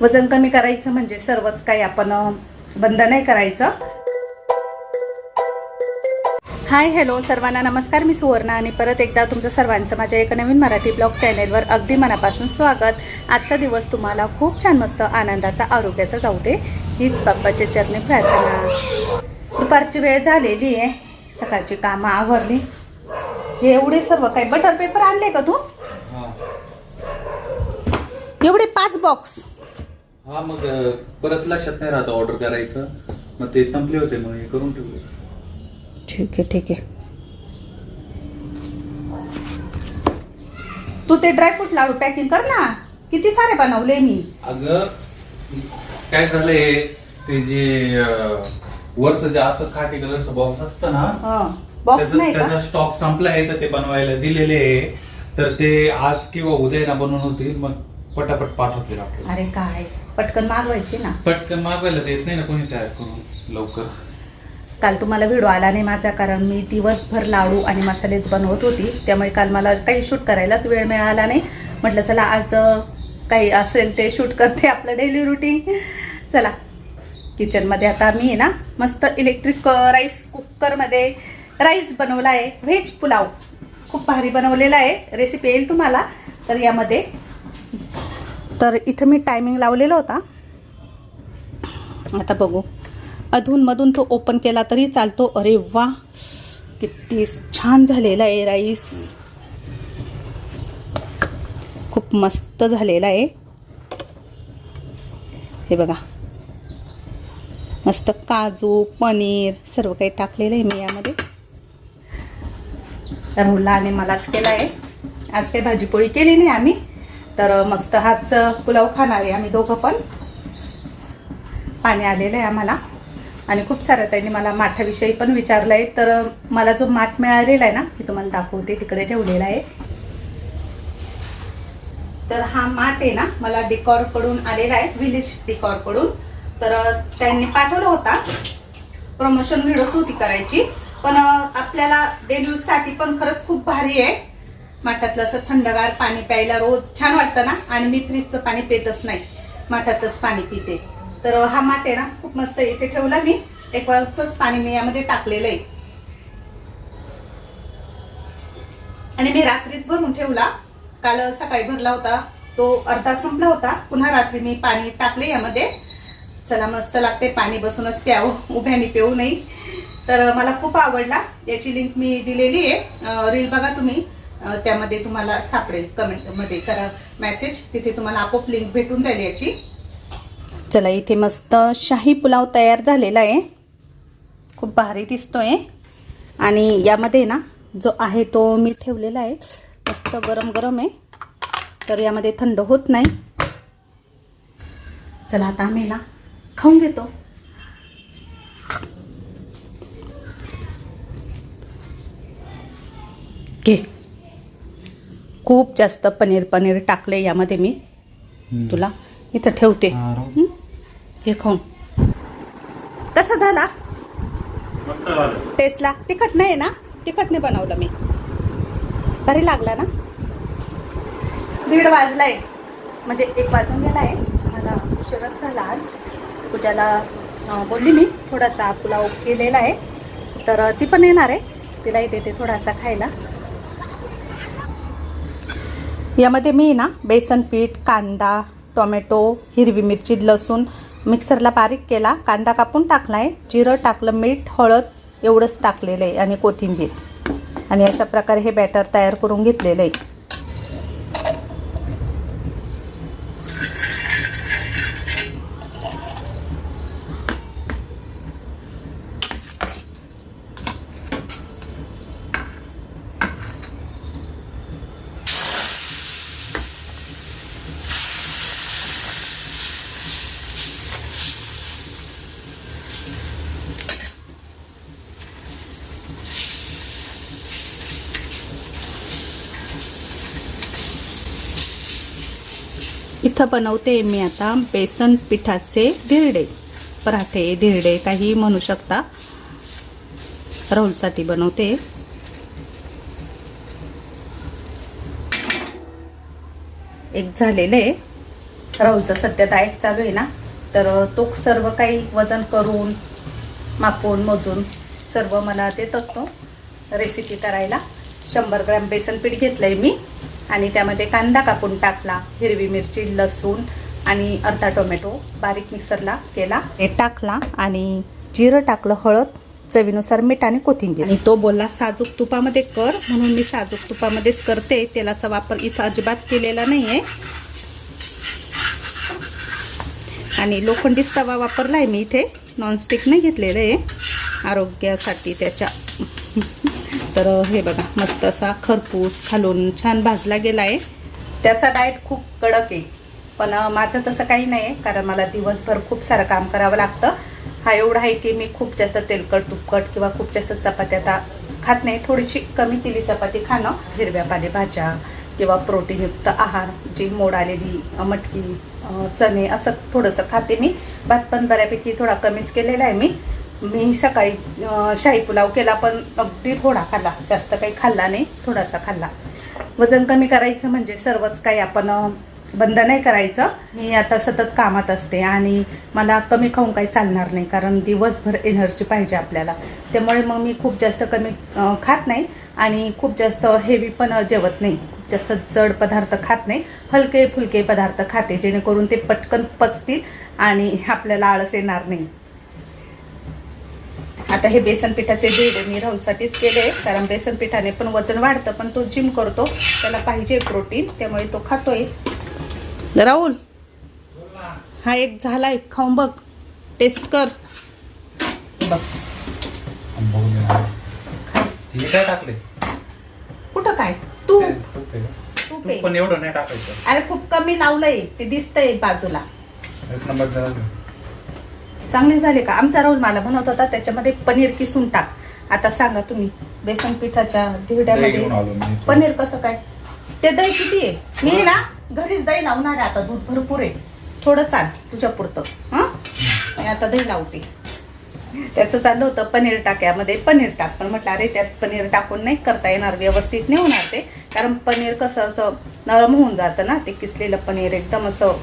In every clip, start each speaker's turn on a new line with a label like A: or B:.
A: वजन कमी करायचं म्हणजे सर्वच काही आपण बंद नाही करायचं. हाय हॅलो सर्वांना नमस्कार. मी सुवर्णा आणि परत एकदा तुमचं सर्वांचं माझ्या एका नवीन मराठी ब्लॉग चॅनेलवर अगदी मनापासून स्वागत. आजचा दिवस तुम्हाला खूप छान मस्त आनंदाचा आरोग्याचा जाऊ दे हीच बाप्पाची चरणी प्रार्थना. दुपारची वेळ झालेली आहे. सकाळची कामं आवरली. हे एवढे सर्व काही बटर पेपर आणले का तू? एवढे पाच बॉक्स
B: हा मग परत लक्षात नाही राहत ऑर्डर करायचं. मग ते संपले होते मग हे करून ठेवले
A: ठीक आहे ठीक आहे. तू ते ड्रायफ्रूट लाडू पॅकिंग कर ना. किती सारे बनवले मी.
B: अगं काय झालंय ते जे अ, वरचं जे असं खाकी कलरचं बॉक्स असतं ना
A: बॉक्स
B: त्याचा
A: नाही
B: त्याचा स्टॉक संपलाय तर ते बनवायला दिलेले आहे. तर ते आज किंवा उद्या ना बनवून होतील मग पटापट पाठवतील आपल्याला.
A: अरे काय? पटकन मागवायची ना.
B: पटकन मागवायला देत नाही ना कोणी तयार करून लवकर.
A: काल तुम्हाला व्हिडिओ आला नाही माझा कारण मी दिवसभर लाडू आणि मसालेच बनवत होती. त्यामुळे काल मला काही शूट करायलाच वेळ मिळाला नाही. म्हटलं चला आज काही असेल ते शूट करते आपलं डेली रुटीन चला किचनमध्ये आता मी आहे ना मस्त इलेक्ट्रिक राईस कुकरमध्ये राईस बनवला आहे व्हेज पुलाव. खूप भारी बनवलेला आहे. रेसिपी येईल तुम्हाला. तर यामध्ये तर इथं मी टायमिंग लावलेला होता. आता बघू. अधूनमधून तो ओपन केला तरी चालतो. अरे वा. किती छान झालेला आहे राईस. खूप मस्त झालेला आहे. हे बघा. मस्त काजू पनीर सर्व काही टाकलेलं आहे मी यामध्ये. तर आणि मलाच केला आहे आज काही भाजीपोळी केली नाही आम्ही. तर मस्त हाच पुलाव खाणार आहे आम्ही दोघं पण. पाणी आलेलं आहे आम्हाला. आणि खूप साऱ्या त्यांनी मला माठाविषयी पण विचारलं आहे तर मला जो माठ मिळालेला आहे ना मी तुम्हाला दाखवते. तिकडे ठेवलेला आहे. तर हा माठ आहे ना मला डिकॉरकडून आलेला आहे. विलेज डिकॉरकडून तर त्यांनी पाठवला होता. प्रमोशन व्हिडिओच होती करायची. पण आपल्याला डेली यूजसाठी पण खरंच खूप भारी आहे. माठातलं असं थंडगार पाणी प्यायला रोज छान वाटतं ना? आणि मी फ्रीजचं पाणी पितच नाही. माठातच पाणी पिते. तर हा माठ आहे ना खूप मस्त इथे ठेवला मी. एक वाजच पाणी मी यामध्ये टाकलेलं आहे. आणि मी रात्रीच भरून ठेवला. काल सकाळी भरला होता. तो अर्धा संपला होता. पुन्हा रात्री मी पाणी टाकले यामध्ये. चला मस्त लागते पाणी बसूनच प्यावं. उभ्याने पिऊ नाही तर मला खूप आवडला. याची लिंक मी दिलेली आहे. रील बघा तुम्ही. त्यामध्ये तुम्हाला सापडेल. कमेंटमध्ये करा मेसेज तिथे तुम्हाला आपोआप लिंक भेटून जाईल याची. चला इथे मस्त शाही पुलाव तयार झालेला आहे. खूप भारी दिसतोय. आणि यामध्ये ना जो आहे तो मी ठेवलेला आहे. मस्त गरम गरम आहे. तर यामध्ये थंड होत नाही. चला आता आम्ही ना खाऊन घेतो. घे. खूप जास्त पनीर पनीर टाकले यामध्ये मी. तुला? इथं ठेवते.
B: हा,
A: खाऊन. कसा झाला? टेस्टला? तिखट नाही ना? तिखट नाही बनवलं मी. भारी लागला ना? दीड वाजलाय. म्हणजे एक वाजून गेला आहे. मला उशीरच झाला आज. पूजाला बोलली मी थोडासा पुलाव केलेला आहे. तर ती पण येणार आहे. तिलाही देते थोडासा खायला. यामध्ये मी ना बेसन पीठ कांदा टोमॅटो हिरवी मिरची लसूण मिक्सरला बारीक केला. कांदा कापून टाकला आहे जिरं टाकलं मीठ हळद एवढंच टाकलेलं आहे आणि कोथिंबीर. आणि अशा प्रकारे हे बॅटर तयार करून घेतलेलं आहे. इथं बनवते मी आता बेसन पिठाचे धिरडे. पराठे धिरडे काही म्हणू शकता. राहुलसाठी बनवते. एक झालेलं. आहे राहुलचं सध्या डाएट चालू आहे ना तर तो सर्व काही वजन करून मापून मोजून सर्व मला देत असतो. रेसिपी करायला. शंभर ग्रॅम बेसन पीठ घेतलं आहे मी. आणि त्यामध्ये कांदा कापून टाकला हिरवी मिरची लसूण आणि अर्धा टोमॅटो बारीक मिक्सरला केला. ते टाकला आणि जिरं टाकलं हळद चवीनुसार मीठ आणि कोथिंबीर. आणि तो बोलला साजूक तुपामध्ये कर. म्हणून मी साजूक तुपामध्येच करते. तेलाचा वापर इथं अजिबात केलेला नाही आहे आणि लोखंडीच तवा वापरला आहे मी इथे. नॉनस्टिक नाही घेतलेलं आहे. आरोग्यासाठी त्याच्या तर हे बघा मस्त असा खरपूस खालून छान भाजला गेला आहे त्याचा डाएट खूप कडक आहे. पण माझं तसं काही नाही आहे कारण मला दिवसभर खूप सारं काम करावं लागतं. हा एवढा आहे की मी खूप जास्त तेलकट तुपकट किंवा खूप जास्त चपात्या आता खात नाही. थोडीशी कमी केली चपाती खाणं. हिरव्या पालेभाज्या किंवा प्रोटीनयुक्त आहार जी मोड आलेली मटकी चणे असं थोडंसं खाते मी. भात पण बऱ्यापैकी थोडा कमीच केलेला आहे मी. मी सकाळी शाही पुलाव केला पण अगदी थोडा खाल्ला. जास्त काही खाल्ला नाही थोडासा खाल्ला. वजन कमी करायचं म्हणजे सर्वच काही आपण बंद नाही करायचं. मी आता सतत कामात असते आणि मला कमी खाऊन काही चालणार नाही कारण दिवसभर एनर्जी पाहिजे आपल्याला. त्यामुळे मग मी खूप जास्त कमी खात नाही आणि खूप जास्त हेवी पण जेवत नाही. जास्त जड पदार्थ खात नाही. हलके फुलके पदार्थ खाते जेणेकरून ते पटकन पचतील आणि आपल्याला आळस येणार नाही. आता हे बेसन पिठाचे बेड मी राहुलसाठीच केले कारण बेसन पिठाने पण वजन वाढतं पण तो जिम करतो. त्याला पाहिजे प्रोटीन त्यामुळे तो खातोय. राहुल हा एक झाला एक खाऊन बघ. टेस्ट कर. बघ.
B: काय टाकले?
A: कुठं काय? तू.
B: तूप आहे का?
A: तूप
B: तूप
A: आहे
B: पण एवढं नाही टाकायचं.
A: अरे खूप कमी लावलंय ते दिसतंय बाजूला.
B: एक नंबर जरा
A: चांगले झाले का? आमचा राहुल मला बनवत होता त्याच्यामध्ये पनीर किसून टाक. आता सांगा तुम्ही बेसन पिठाच्या धिरड्यामध्ये पनीर कसं काय? ते दही किती आहे? मी ना घरीच दही लावणार आहे आता दूध भरपूर आहे. थोडं चाल तुझ्या पुरतं. हां? आता दही लावते. त्याचं चाललं होतं पनीर टाक्यामध्ये पनीर टाक. पण म्हटलं अरे त्यात पनीर टाकून नाही करता येणार व्यवस्थित नाही होणार ते. कारण पनीर कसं असं नरम होऊन जातं ना ते किसलेलं पनीर एकदम असं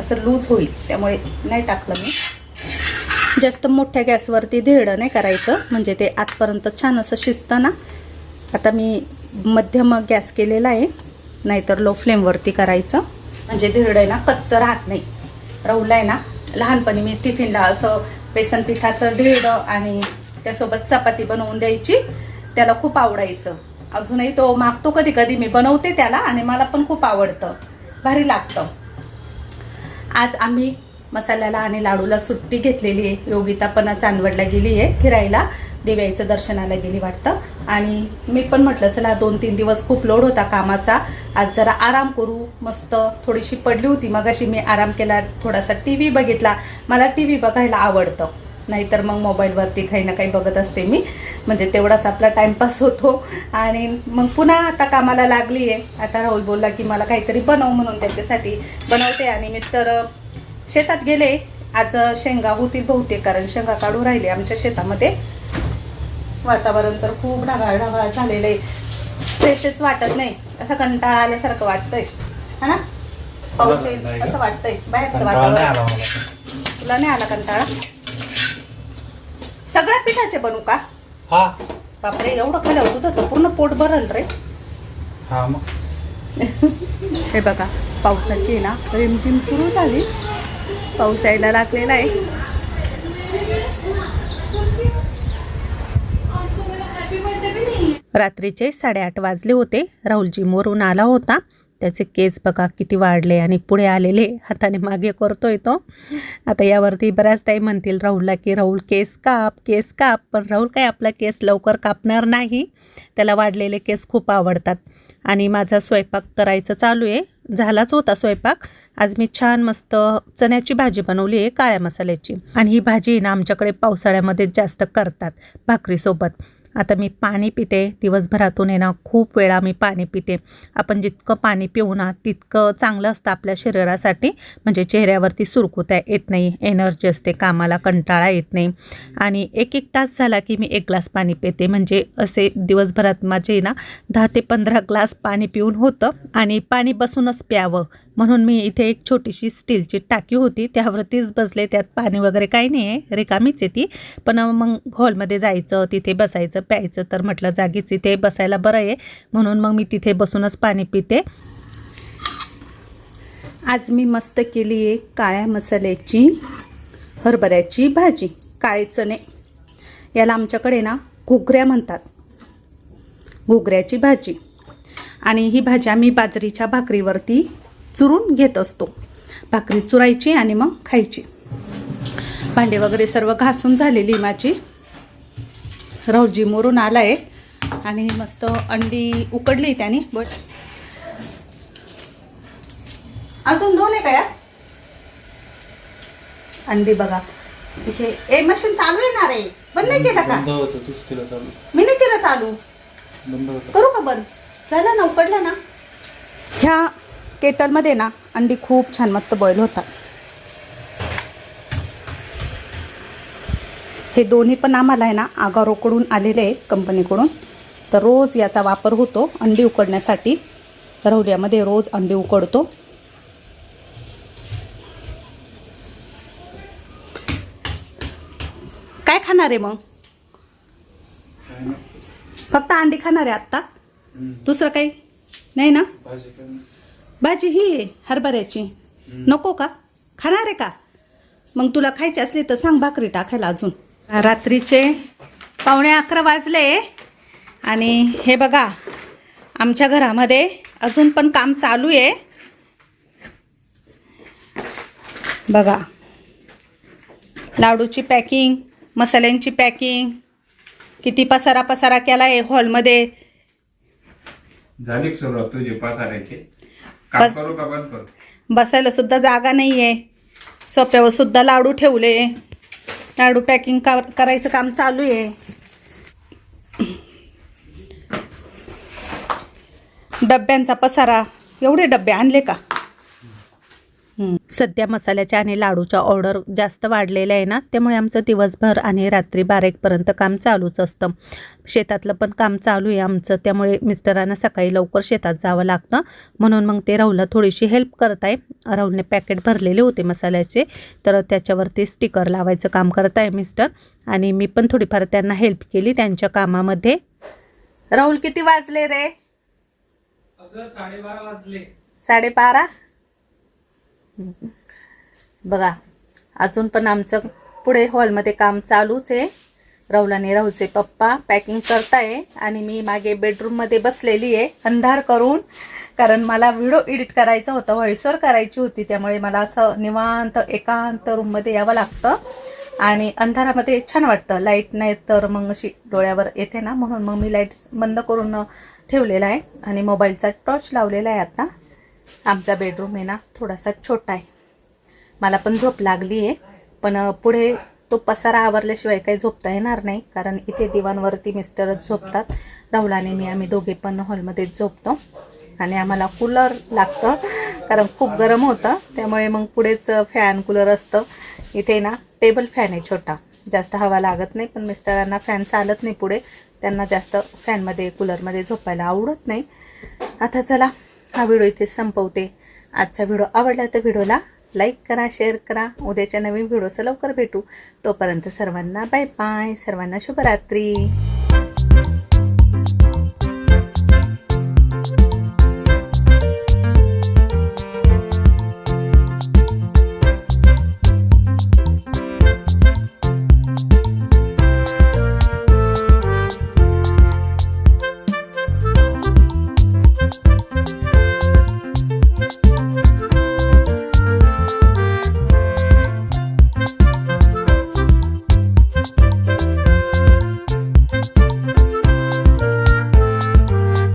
A: असं लूज होईल त्यामुळे नाही टाकलं मी. जास्त मोठ्या गॅसवरती धिरडं नाही करायचं म्हणजे ते आतपर्यंत छान असं शिजतं ना आता मी मध्यम गॅस केलेला आहे नाहीतर लो फ्लेमवरती करायचं. म्हणजे धिरडं आहे ना कच्चं राहत नाही. राहुला आहे ना लहानपणी मी टिफिनला असं बेसन पिठाचं धिरडं आणि त्यासोबत चपाती बनवून द्यायची त्याला खूप आवडायचं. अजूनही तो मागतो कधी कधी मी बनवते त्याला आणि मला पण खूप आवडतं. भारी लागतं. आज आम्ही मसाल्याला आणि लाडूला सुट्टी घेतलेली आहे. योगिता पण चांदवडला गेली आहे फिरायला. दिव्याचं दर्शनाला गेली वाटतं. आणि मी पण म्हटलं चला दोन तीन दिवस खूप लोड होता कामाचा. आज जरा आराम करू. मस्त थोडीशी पडली होती. मग अशी मी आराम केला. थोडासा टी व्ही बघितला. मला टी व्ही बघायला आवडतं. नाहीतर मग मोबाईलवरती काही ना काही बघत असते मी. म्हणजे तेवढाच आपला टाईमपास होतो. आणि मग पुन्हा आता कामाला लागली आहे. आता राहुल बोलला की मला काहीतरी बनव म्हणून त्याच्यासाठी बनवते आणि मिस्टर शेतात गेले. आज शेंगा होतील बहुतेक कारण शेंगा काढू राहिले आमच्या शेतामध्ये. वातावरण तर खूप ढगाळ ढगाळ झालेलं आहे. फ्रेशच वाटत नाही. असं कंटाळा आल्यासारखं वाटतंय. हा ना? पाऊस येईल? असं वाटतंय. बाहेरचं वातावरण. तुला नाही आला कंटाळा? सगळ्या पिठाचे बनवू का?
B: हा.
A: बापरे एवढं खाल्लं तुझं तर पूर्ण पोट भरल रे.
B: हा मग.
A: हे बघा पावसाची ना रिमझिम सुरू झाली. पाऊस यायला लागलेला आहे. रात्रीचे साडेआठ वाजले होते. राहुल जिमवरून आला होता. त्याचे केस बघा किती वाढले आणि पुढे आलेले हाताने मागे करतोय तो. आता यावरती बऱ्याच ताई म्हणतील राहुलला की राहुल केस काप केस काप. पण राहुल काय आपला केस लवकर कापणार नाही. त्याला वाढलेले केस खूप आवडतात. आणि माझा स्वयंपाक करायचं चालू आहे. झालाच होता स्वयंपाक. आज मी छान मस्त चण्याची भाजी बनवली आहे काळ्या मसाल्याची. आणि ही भाजी ना आमच्याकडे पावसाळ्यामध्ये जास्त करतात भाकरीसोबत. आता मी पाणी पिते दिवसभरातून आहे ना खूप वेळा मी पाणी पिते. आपण जितकं पाणी पिऊ ना तितकं चांगलं असतं आपल्या शरीरासाठी. म्हणजे चेहऱ्यावरती सुरकुत्या येत नाही एनर्जी असते कामाला कंटाळा येत नाही. आणि एक एक तास झाला की मी एक ग्लास पाणी पिते. म्हणजे असे दिवसभरात माझे ना दहा ते पंधरा ग्लास पाणी पिऊन होतं आणि पाणी बसूनच प्यावं.
C: म्हणून मी इथे एक छोटीशी स्टीलची टाकी होती. त्यावरतीच बसले. त्यात पाणी वगैरे काही नाही आहे. रिकामीच आहे ती. पण मग हॉलमध्ये जायचं तिथे बसायचं. प्यायचं. तर म्हटलं जागीच इथे बसायला बरं आहे. म्हणून मग मी तिथे बसूनच पाणी पिते.
A: आज मी मस्त केली आहे काळ्या मसाल्याची हरभऱ्याची भाजी काळे चणे. याला आमच्याकडे ना घुगऱ्या म्हणतात. घुगऱ्याची भाजी. आणि ही भाजी आम्ही बाजरीच्या भाकरीवरती चुरून घेत असतो. भाकरी चुरायची आणि मग खायची. भांडे वगैरे सर्व घासून झालेली माझी. राहुलजी मोरून आला आहे आणि मस्त अंडी उकडली त्याने. बट अजून दोन आहे का यात? अंडी बघा. इथे ए मशीन चालू आहे ना रे? बंद नाही केलं का? मी नाही केलं चालू. करू का बंद? झालं ना उकडलं ना? ह्या केटलमध्ये ना अंडी खूप छान मस्त बॉईल होतात. हे दोन्ही पण आम्हाला आहे ना आगारोकडून आलेले आहे कंपनीकडून. तर रोज याचा वापर होतो अंडी उकडण्यासाठी. रवल्यामध्ये रोज अंडी उकडतो. काय खाणार आहे मग? फक्त अंडी खाणार आहे आत्ता? दुसरं काही? नाही ना?
B: भाजी
A: ही आहे हरभऱ्याची. नको का? खाणार आहे का? मग तुला खायची असली तर सांग भाकरी टाकायला अजून. रात्रीचे पावणे अकरा वाजले आणि हे बघा आमच्या घरामध्ये अजून पण काम चालू आहे. बघा लाडूची पॅकिंग मसाल्यांची पॅकिंग किती पसारा पसारा केला आहे हॉलमध्ये.
D: झाली का सुरुवात तुझी पसारायची काम
A: बस-
D: करू का बंद करू?
A: बसायला सुद्धा जागा नाही आहे सोप्यावर सुद्धा लाडू ठेवले. लाडू पॅकिंग का करायचं काम चालू आहे. डब्यांचा पसारा. एवढे डबे आणले का?
C: सध्या मसाल्याच्या आणि लाडूच्या ऑर्डर जास्त वाढलेल्या आहे ना त्यामुळे आमचं दिवसभर आणि रात्री बारा एकपर्यंत काम चालूच असतं. शेतातलं पण काम चालू आहे आमचं त्यामुळे मिस्टरांना सकाळी लवकर शेतात जावं लागतं. म्हणून मग ते राहुलला थोडीशी हेल्प करत आहे राहुलने पॅकेट भरलेले होते मसाल्याचे तर त्याच्यावरती स्टिकर लावायचं काम करत आहे मिस्टर आणि मी पण थोडीफार त्यांना हेल्प केली त्यांच्या कामामध्ये.
A: राहुल किती वाजले रे?
B: साडेबारा वाजले.
A: साडेबारा? बघा अजून पण आमचं पुढे हॉलमध्ये काम चालूच आहे. राहुल आणि राहुलचे पप्पा पॅकिंग करताय आणि मी मागे बेडरूममध्ये बसलेली आहे अंधार करून. कारण मला व्हिडिओ एडिट करायचा होता व्हॉइसवर करायची होती त्यामुळे मला असं निवांत एकांत रूममध्ये यावं लागतं. आणि अंधारामध्ये छान वाटतं. लाइट नाही तर मग अशी डोळ्यावर येते ना म्हणून मग मी लाइट बंद करून ठेवलेला आहे. आणि मोबाईलचा टॉर्च लावलेला आहे आता. आमचा बेडरूम आहे ना थोडासा छोटा आहे. मला पण झोप लागली आहे पण पुढे तो पसारा आवरल्याशिवाय काही झोपता येणार नाही कारण इथे दिवाणवरती मिस्टरच झोपतात. राहुल आणि मी आम्ही दोघे पण हॉलमध्येच झोपतो. आणि आम्हाला कूलर लागतं कारण खूप गरम होतं. त्यामुळे मग पुढेच फॅन कूलर असतं. इथे ना टेबल फॅन आहे छोटा. जास्त हवा लागत नाही पण मिस्टरांना फॅन चालत नाही पुढे. त्यांना जास्त फॅनमध्ये कूलरमध्ये झोपायला आवडत नाही. आता चला. हा व्हिडिओ इथे संपवते. आजचा व्हिडिओ आवडला तर व्हिडिओला लाईक करा शेअर करा. उद्याच्या नवीन व्हिडिओचं लवकर भेटू. तोपर्यंत सर्वांना बाय बाय सर्वांना शुभरात्री.